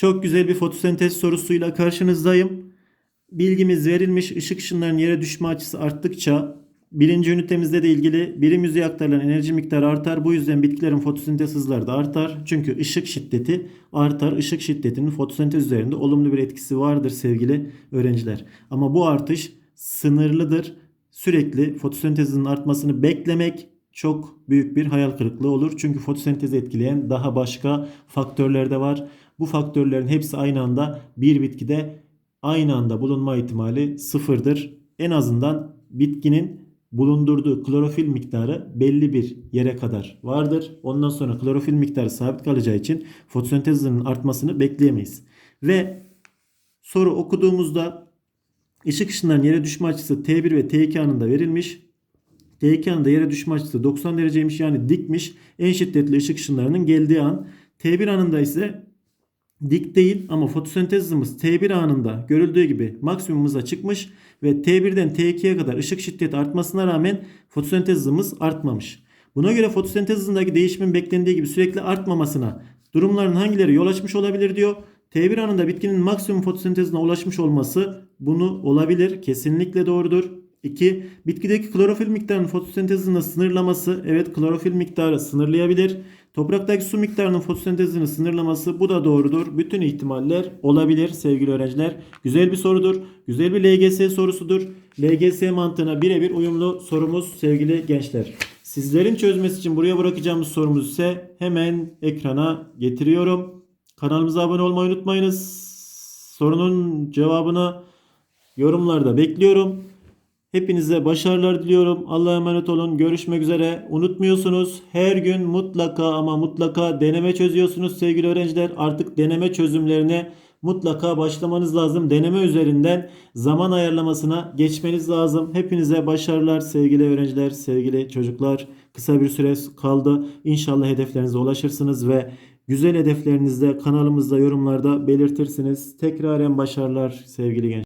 Çok güzel bir fotosentez sorusuyla karşınızdayım. Bilgimiz verilmiş ışık ışınlarının yere düşme açısı arttıkça birinci ünitemizde de ilgili birim yüzeye aktarılan enerji miktarı artar. Bu yüzden bitkilerin fotosentez hızları da artar. Çünkü ışık şiddeti artar. Işık şiddetinin fotosentez üzerinde olumlu bir etkisi vardır sevgili öğrenciler. Ama bu artış sınırlıdır. Sürekli fotosentezin artmasını beklemek çok büyük bir hayal kırıklığı olur. Çünkü fotosentezi etkileyen daha başka faktörler de var. Bu faktörlerin hepsi aynı anda bir bitkide aynı anda bulunma ihtimali sıfırdır. En azından bitkinin bulundurduğu klorofil miktarı belli bir yere kadar vardır. Ondan sonra klorofil miktarı sabit kalacağı için fotosentezinin artmasını bekleyemeyiz. Ve soru okuduğumuzda ışık ışınlarının yere düşme açısı T1 ve T2 anında verilmiş. T2 anında yere düşme açısı 90 dereceymiş yani dikmiş. En şiddetli ışık ışınlarının geldiği an. T1 anında ise dik değil ama fotosentez hızımız T1 anında görüldüğü gibi maksimumumuza çıkmış ve T1'den T2'ye kadar ışık şiddeti artmasına rağmen fotosentez hızımız artmamış. Buna göre fotosentez hızındaki değişimin beklendiği gibi sürekli artmamasına durumların hangileri yol açmış olabilir diyor. T1 anında bitkinin maksimum fotosentezine ulaşmış olması bunu olabilir. Kesinlikle doğrudur. 2. Bitkideki klorofil miktarının fotosentez sınırlaması. Evet klorofil miktarı sınırlayabilir. Topraktaki su miktarının fotosentezini sınırlaması bu da doğrudur. Bütün ihtimaller olabilir sevgili öğrenciler. Güzel bir sorudur. Güzel bir LGS sorusudur. LGS mantığına birebir uyumlu sorumuz sevgili gençler. Sizlerin çözmesi için buraya bırakacağımız sorumuz ise hemen ekrana getiriyorum. Kanalımıza abone olmayı unutmayınız. Sorunun cevabını yorumlarda bekliyorum. Hepinize başarılar diliyorum. Allah'a emanet olun. Görüşmek üzere. Unutmuyorsunuz her gün mutlaka ama mutlaka deneme çözüyorsunuz sevgili öğrenciler. Artık deneme çözümlerine mutlaka başlamanız lazım. Deneme üzerinden zaman ayarlamasına geçmeniz lazım. Hepinize başarılar sevgili öğrenciler, sevgili çocuklar. Kısa bir süre kaldı. İnşallah hedeflerinize ulaşırsınız ve güzel hedeflerinizde kanalımızda yorumlarda belirtirsiniz. Tekraren başarılar sevgili gençler.